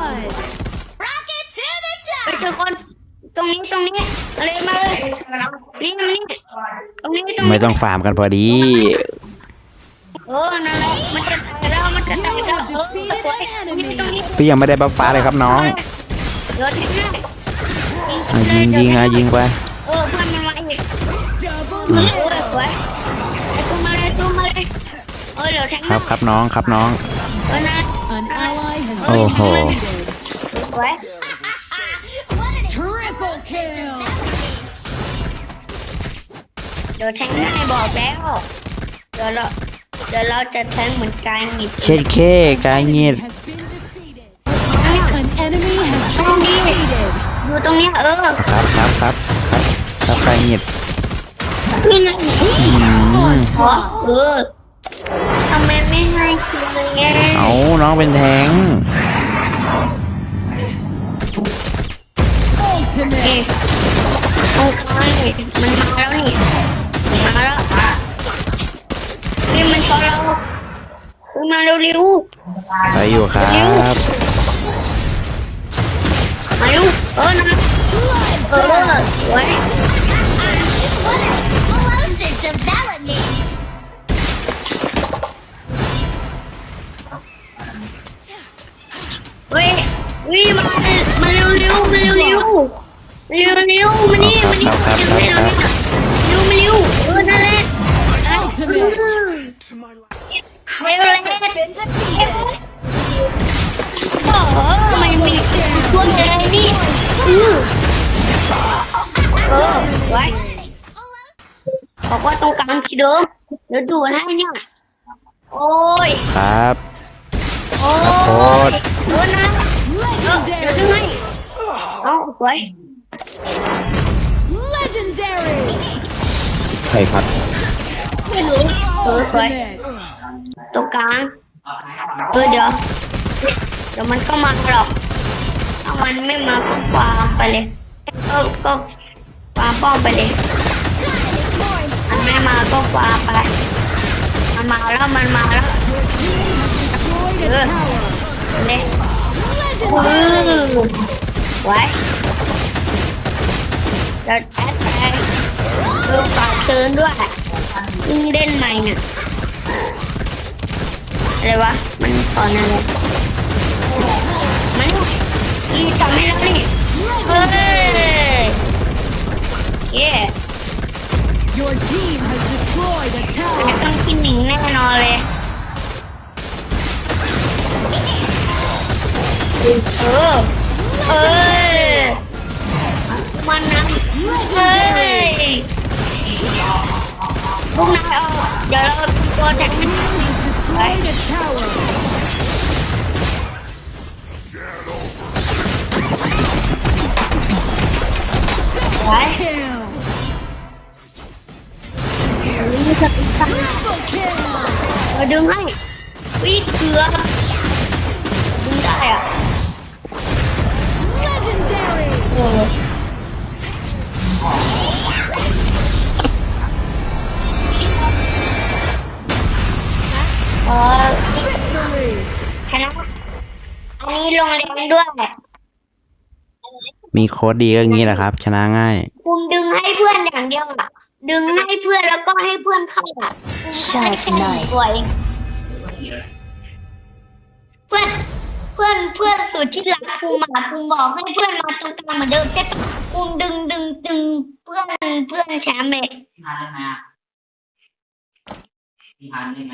ไป top! อคน ตรงนี้ตรงนี้เลยมาเลยนี่มานี่ตรงนี้ตรงนี้ไม่ต้องฟาร์มกันพอดี เออนั่นมันจะแล้วมันจะแล้วเออสวตรงนี้พี่ยังไม่ได้บัฟฟ้าเลยครับน้องยิงยิงยิอะยิงไปครับครับน้องครับน้องเออนะ โอ้ been โห defeated. สวย Triple kill. เดี๋ยวแทงให้บอกแล้ว เดี๋ยวเราเดี๋ยวเราจะแทงเหมือนกายหงิดเช็ดเคกายเงียด Has been defeated. An enemy has ตรงนี้ defeated. อยู่ตรงเนี้ยเออครับครับครับครับครับกายเงียดนี่นะอืมขอเออทำไมไม่ให้คืนเลยเนี่ยเอาน้องเป็นแทง Ultimate. เอ๊ะตรงกลางนี่มันมาแล้วนี่มาแล้วนี่มันชอเราขึ้นมาเร็วไปอยู่ครับ มาเร็วเร็วเร็วเร็วมานี่มานี่มาเร็วเร็วเร็วมาเร็วเออนั่นแหละ Ultimate. เร็วเลย Been defeated! โอ้โหทำไมมีพวกอะไรนี่เออไว้บอกว่าตรงกลางที่เดิมเดี๋ยวดูให้เนี่ยโอ้ยครับโอ้ขอโทษยเออนะเออเดี๋ยวดึงให้ เอาไว้ Legendary. ใครครับไม่รู้เออสวย Ultimate. ตรงกลางเออเดี๋ยว เดี๋ยวมันก็มาหรอก ถ้ามันไม่มาก็ฟาร์มไปเลยก็ก็ฟาร์มป้อมไปเลย มันไม่มาก็ฟาร์มไป มันมาแล้วมันมาแล้ว Destroyed a Ugh. tower. เลยอื Legendary. อ ไว้จะแอดไปดูฝากเตือนด้วยยิ่งเล่นใหม่น่ะอะไรวะ มันสอนอะไรมันอีทำให้แล้วนี่เฮ้ยเย้ Your team has destroyed a อัน tower. นี้ต้องที่หนึ่งแน่นอนเลยเออ เออมันนะเฮ้ยพวกนายเอาเดี๋ยวเราตัวแทน Destroyed a tower. ไว้ Kill. นี่จะเป็นตั้ง Triple kill. เราดึงให้วิเกือบดึงได้อะ ออเออ Victory. ชนะอันนี้ลงแรงด้วยมีโค้ดดีก็อย่างนี้แหละครับ ชนะง่ายคุมดึงให้เพื่อนอย่างเดียวอะดึงให้เพื่อนแล้วก็ให้เพื่อนเข้าอะคุมแค่หนึ่งตัวเองเพื่อนเพื่อนเพื่อน สุดที่รักคุมอะคุมบอกให้เพื่อนมาตรงกลางเหมือนเดิมแค่คุมดึงดึงดึงเพื่อนเพื่อนแชมป์เลยทานได้ไหมอะพี่ทานได้ไหม